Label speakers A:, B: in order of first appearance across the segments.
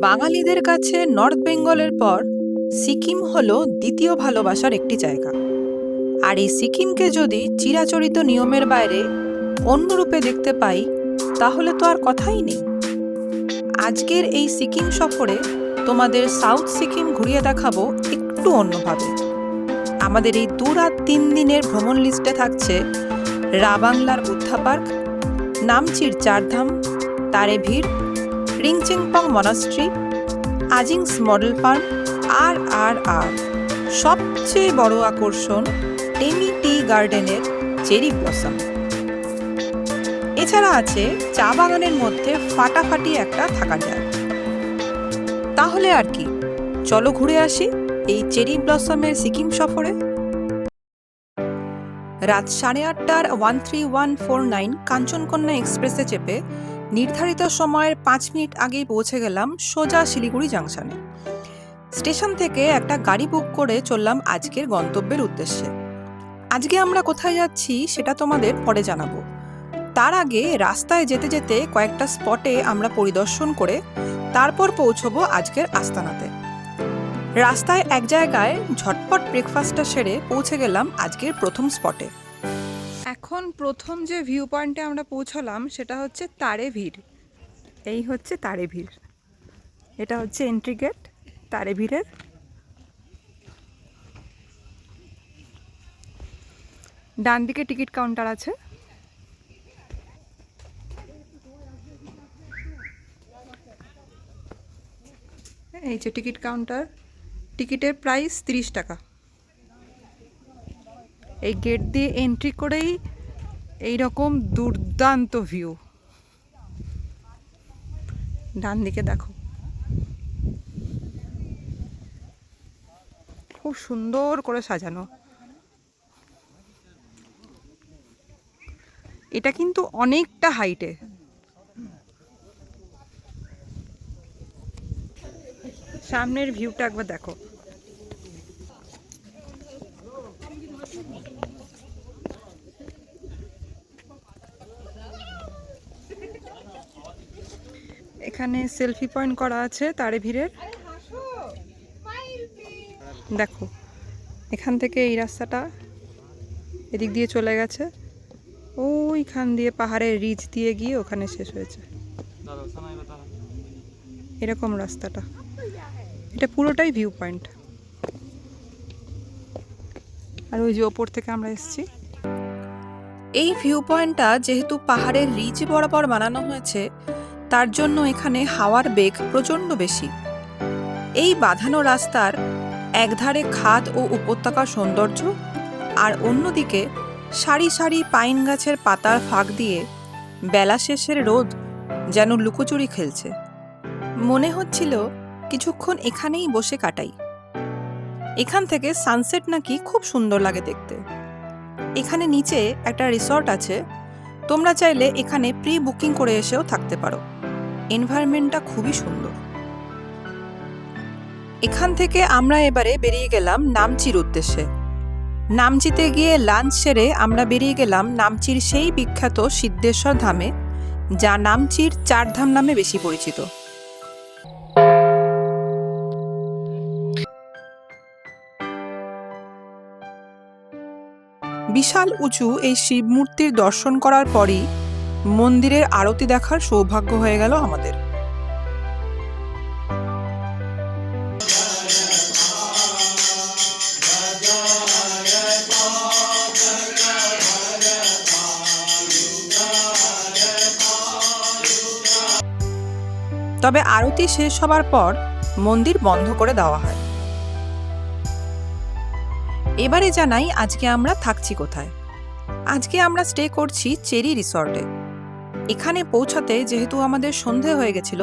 A: বাঙালিদের কাছে নর্থ বেঙ্গলের পর সিকিম হল দ্বিতীয় ভালোবাসার একটি জায়গা। আর এই সিকিমকে যদি চিরাচরিত নিয়মের বাইরে অন্য রূপে দেখতে পাই, তাহলে তো আর কথাই নেই। আজকের এই সিকিম সফরে তোমাদের সাউথ সিকিম ঘুরিয়ে দেখাবো একটু অন্যভাবে। আমাদের এই দু রাত তিন দিনের ভ্রমণ লিস্টে থাকছে রাবাংলার বুদ্ধা পার্ক, নামচির চারধাম, তারেভির রিংচিংপং মনাস্ট্রি, আজিংস মডেল ফার্ম আর আর আর, সবচেয়ে বড় আকর্ষণ টেমি টি গার্ডেনের চেরি ব্লসম। এছাড়া আছে চা বাগানের মধ্যে ফাটাফাটি একটা থাকা যায় তাহলে আর কি, চলো ঘুরে আসি এই চেরি ব্লসমের সিকিম সফরে। রাত সাড়ে আটটার one three one four nine Kanchankanya এক্সপ্রেসে চেপে নির্ধারিত সময়ের পাঁচ মিনিট আগেই পৌঁছে গেলাম সোজা শিলিগুড়ি জাংশনে। স্টেশন থেকে একটা গাড়ি বুক করে চললাম আজকের গন্তব্যের উদ্দেশ্যে। আজকে আমরা কোথায় যাচ্ছি সেটা তোমাদের পরে জানাব। তার আগে রাস্তায় যেতে যেতে কয়েকটা স্পটে আমরা পরিদর্শন করে তারপর পৌঁছবো আজকের আস্তানাতে। রাস্তায় এক জায়গায় ঝটপট ব্রেকফাস্টটা সেরে পৌঁছে গেলাম আজকের প্রথম স্পটে এখন প্রথম যে ভিউ পয়েন্টে আমরা পৌঁছলাম, সেটা হচ্ছে তারে ভিড়। এই হচ্ছে তারে ভিড়। এটা হচ্ছে এন্ট্রি গেট তারে ভিড়ের। ডান দিকে টিকিট কাউন্টার আছে। এই যে টিকিট কাউন্টার টিকিটের প্রাইস তিরিশ টাকা। এই গেট দিয়ে এন্ট্রি করেই এই রকম দুর্দান্ত ভিউ ডান দিকে দেখো। খুব সুন্দর করে সাজানো। এটা কিন্তু অনেকটা হাইটে সামনের ভিউটা একবার দেখো। এখানে সেলফি পয়েন্ট করা আছে তারে ভিড়ের। দেখো, এখান থেকে এই রাস্তাটা এদিক দিয়ে চলে গেছে। ওইখান দিয়ে পাহাড়ের রিচ দিয়ে গিয়ে ওখানে শেষ হয়েছে। এরকম রাস্তাটা। এটা পুরোটাই ভিউ পয়েন্ট আর ওই যে ওপর থেকে আমরা এসেছি। এই ভিউ পয়েন্টটা যেহেতু পাহাড়ের রিচ বরাবর বানানো হয়েছে তার জন্য এখানে হাওয়ার বেগ প্রচণ্ড বেশি। এই বাঁধানো রাস্তার একধারে খাদ ও উপত্যকার সৌন্দর্য আর অন্যদিকে সারি সারি পাইন গাছের পাতার ফাঁক দিয়ে বেলা শেষের রোদ যেন লুকোচুরি খেলছে। মনে হচ্ছিল কিছুক্ষণ এখানেই বসে কাটাই। এখান থেকে সানসেট নাকি খুব সুন্দর লাগে দেখতে। এখানে নিচে একটা রিসর্ট আছে, তোমরা চাইলে এখানে প্রি বুকিং করে এসেও থাকতে পারো। এনভায়রনমেন্টটা খুবই সুন্দর। এখান থেকে আমরা এবারে বেরিয়ে গেলাম নামচির উদ্দেশ্যে। নামচিতে গিয়ে লাঞ্চ সেরে আমরা বেরিয়ে গেলাম নামচির সেই বিখ্যাত সিদ্ধেশ্বর ধামে, যা নামচির চারধাম নামে বেশি পরিচিত। বিশাল উঁচু এই শিব মূর্তির দর্শন করার পরই মন্দিরের আরতি দেখার সৌভাগ্য হয়ে গেল আমাদের। তবে আরতি শেষ হবার পর মন্দির বন্ধ করে দেওয়া হয়। এবারে জানাই আজকে আমরা থাকছি কোথায়? আজকে আমরা স্টে করছি চেরি রিসর্টে। এখানে পৌঁছাতে যেহেতু আমাদের সন্ধে হয়ে গেছিল,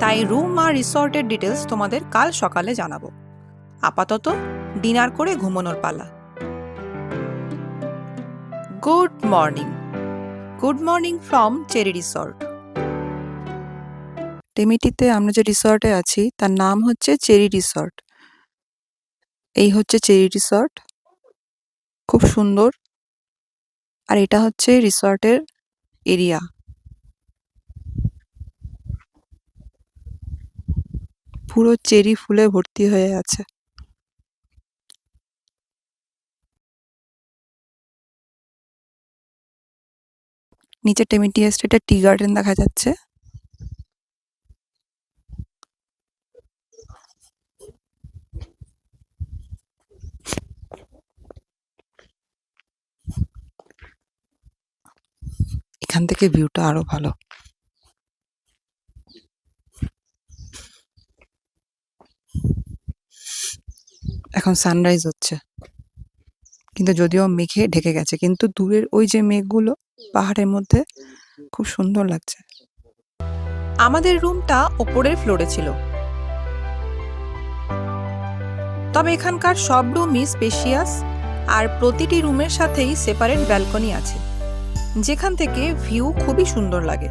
A: তাই রুম আর রিসর্টের ডিটেলস তোমাদের কাল সকালে জানাব। আপাতত ডিনার করে ঘুমানোর পালা। Good morning good morning from Cherry Resort টেমিটিতে আমরা যে রিসর্টে আছি, তার নাম হচ্ছে চেরি রিসর্ট এই হচ্ছে চেরি রিসর্ট খুব সুন্দর। আর এটা হচ্ছে রিসর্টের এরিয়া পুরো চেরি ফুলে ভর্তি হয়ে আছে। নিচে টেমিটি এস্টেটে টি গার্ডেন দেখা যাচ্ছে। এখান থেকে ভিউটা আরও ভালো। এখন সানরাইজ হচ্ছে। কিন্তু যদিও মেঘে ঢেকে গেছে, কিন্তু দূরের ওই যে মেঘগুলো পাহাড়ের মধ্যে খুব সুন্দর লাগছে। আমাদের রুমটা ওপরের ফ্লোরে ছিল। তবে এখানকার সব রুমই স্পেশিয়াস আর প্রতিটি রুমের সাথেই সেপারেট ব্যালকনি আছে, যেখান থেকে ভিউ খুবই সুন্দর লাগে।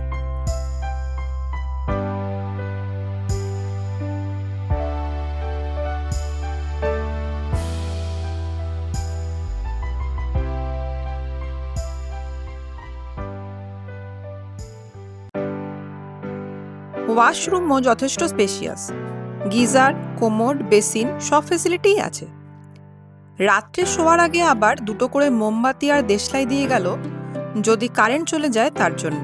A: ওয়াশরুমও যথেষ্ট স্পেশিয়াস। গিজার কোমোড বেসিন সব ফেসিলিটিই আছে। রাত্রে শোয়ার আগে আবার দুটো করে মোমবাতি আর দেশলাই দিয়ে গেল, যদি কারেন্ট চলে যায় তার জন্য।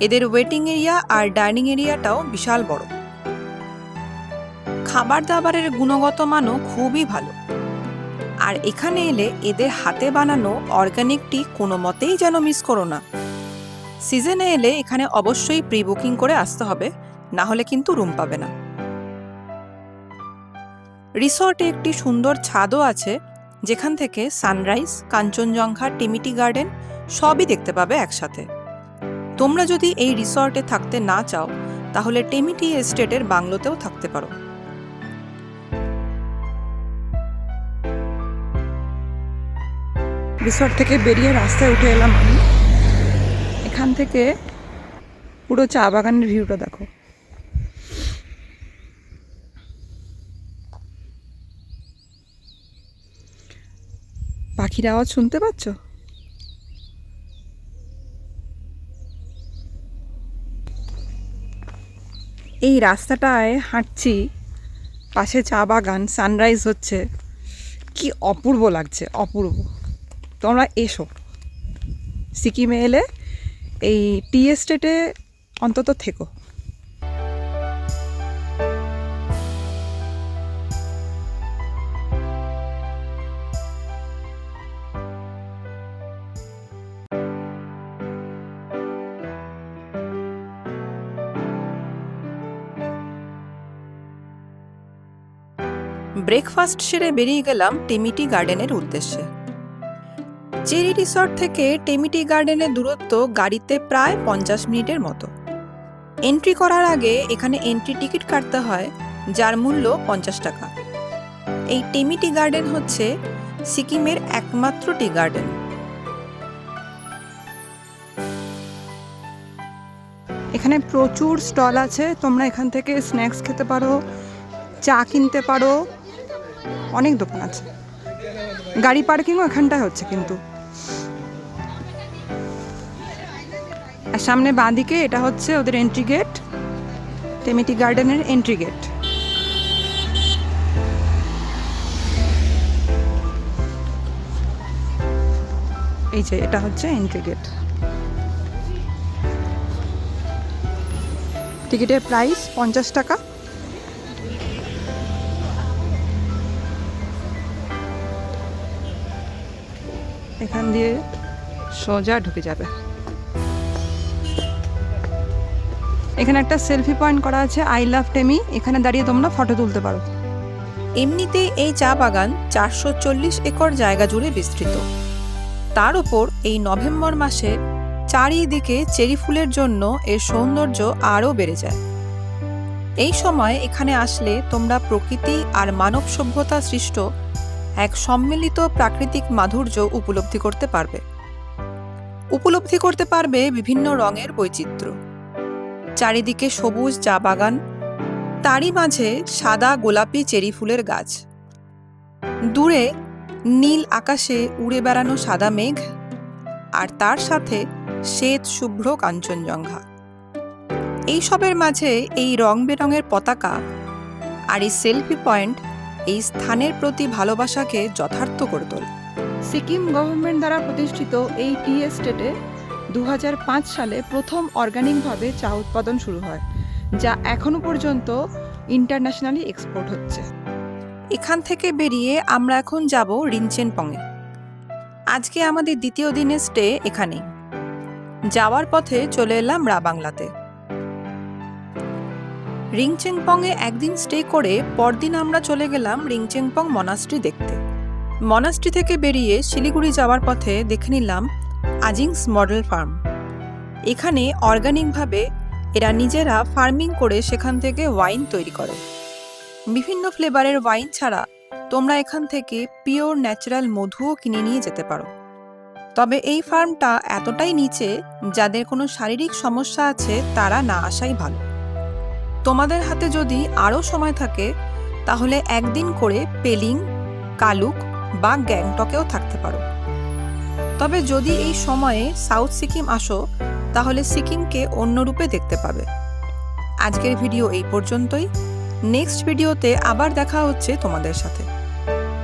A: এদের ওয়েটিং এরিয়া আর ডাইনিং এরিয়াটাও বিশাল বড়। খাবার দাবারের গুণগত মানও খুবই ভালো। আর এখানে এলে এদের হাতে বানানো অর্গানিক টি কোনো মতেই যেন মিস করো না। সিজনে এলে এখানে অবশ্যই প্রি বুকিং করে আসতে হবে, না হলে কিন্তু রুম পাবে না। রিসর্টে একটি সুন্দর ছাদও আছে, যেখান থেকে সানরাইজ, কাঞ্চনজঙ্ঘা, টিমিটি গার্ডেন সবই দেখতে পাবে একসাথে। তোমরা যদি এই রিসর্টে থাকতে না চাও, তাহলে টেমিটি এস্টেটের বাংলোতেও থাকতে পারো। রিসর্ট থেকে বেরিয়ে রাস্তায় উঠে এলাম আমি। এখান থেকে পুরো চা বাগানের ভিউটা দেখো। পাখির আওয়াজ শুনতে পাচ্ছ? এই রাস্তাটায় হাঁটছি, পাশে চা বাগান, সানরাইজ হচ্ছে। কি অপূর্ব লাগছে, অপূর্ব। তোমরা এসো। সিকিমে এলে এই টি এস্টেটে অন্তত থেকো। ব্রেকফাস্ট সেরে বেরিয়ে গেলাম টিমিটি গার্ডেনের উদ্দেশ্যে। চেরি রিসর্ট থেকে টেমিটি গার্ডেনের দূরত্ব গাড়িতে প্রায় পঞ্চাশ মিনিটের মতো। এন্ট্রি করার আগে এখানে এন্ট্রি টিকিট কাটতে হয়, যার মূল্য পঞ্চাশ টাকা। এই টেমিটি গার্ডেন হচ্ছে সিকিমের একমাত্র টি গার্ডেন। এখানে প্রচুর স্টল আছে, তোমরা এখান থেকে স্ন্যাক্স খেতে পারো, চা কিনতে পারো, অনেক দোকান আছে। গাড়ি পার্কিংও এখানটায় হচ্ছে কিন্তু। আর সামনে বাঁদিকে এটা হচ্ছে ওদের এন্ট্রি গেট টেমিটি গার্ডেনের এন্ট্রি গেট এই যে এটা হচ্ছে এন্ট্রি গেট টিকিটের প্রাইস পঞ্চাশ টাকা। এখান দিয়ে সোজা ঢুকে যাবে। এখানে একটা সেলফি পয়েন্ট করা আছে আই লাভ টেমি এখানে দাঁড়িয়ে তোমরা ফটো তুলতে পারো। এমনিতেই এই চা বাগান চারশো চল্লিশ একর জায়গা জুড়ে বিস্তৃত। তার ওপর এই নভেম্বর মাসে চারিদিকে চেরি ফুলের জন্য এর সৌন্দর্য আরও বেড়ে যায়। এই সময় এখানে আসলে তোমরা প্রকৃতি আর মানব সভ্যতা সৃষ্ট এক সম্মিলিত প্রাকৃতিক মাধুর্য উপলব্ধি করতে পারবে। উপলব্ধি করতে পারবে বিভিন্ন রঙের বৈচিত্র্য। চারিদিকে সবুজ চা বাগান, তারই মাঝে সাদা গোলাপি চেরি ফুলের গাছ। দূরে নীল আকাশে উড়ে বেড়ানো সাদা মেঘ, আর তার সাথে শ্বেত শুভ্র কাঞ্চনজঙ্ঘা। এই সবের মাঝে এই রং বেরঙের পতাকা আর এই সেলফি পয়েন্ট এই স্থানের প্রতি ভালোবাসাকে যথার্থ করে তোলে। সিকিম গভর্নমেন্ট দ্বারা প্রতিষ্ঠিত এই টি এস্টেটে দু হাজার পাঁচ সালে প্রথম অর্গানিকভাবে চা উৎপাদন শুরু হয়, যা এখনও পর্যন্ত ইন্টারন্যাশনালি এক্সপোর্ট হচ্ছে। এখান থেকে বেরিয়ে আমরা এখন যাব রিনচেনপংয়ে। আজকে আমাদের দ্বিতীয় দিনের স্টে এখানেই। যাওয়ার পথে চলে এলাম রাবাংলাতে রিংচেংপংয়ে একদিন স্টে করে পরদিন আমরা চলে গেলাম রিংচেংপং মনাস্ট্রি দেখতে। মনাস্ট্রি থেকে বেরিয়ে শিলিগুড়ি যাওয়ার পথে দেখে নিলাম আজিংস মডেল ফার্ম। এখানে অর্গানিকভাবে এরা নিজেরা ফার্মিং করে সেখান থেকে ওয়াইন তৈরি করে। বিভিন্ন ফ্লেভারের ওয়াইন ছাড়া তোমরা এখান থেকে পিওর ন্যাচারাল মধুও কিনে নিয়ে যেতে পারো। তবে এই ফার্মটা এতটাই নিচে যাদের কোনো শারীরিক সমস্যা আছে তারা না আসাই ভালো। তোমাদের হাতে যদি আরও সময় থাকে, তাহলে একদিন করে পেলিং, কালুক বা গ্যাংটকেও থাকতে পারো। তবে যদি এই সময়ে সাউথ সিকিম আসো, তাহলে সিকিমকে অন্য রূপে দেখতে পাবে। আজকের ভিডিও এই পর্যন্তই। নেক্সট ভিডিওতে আবার দেখা হচ্ছে তোমাদের সাথে।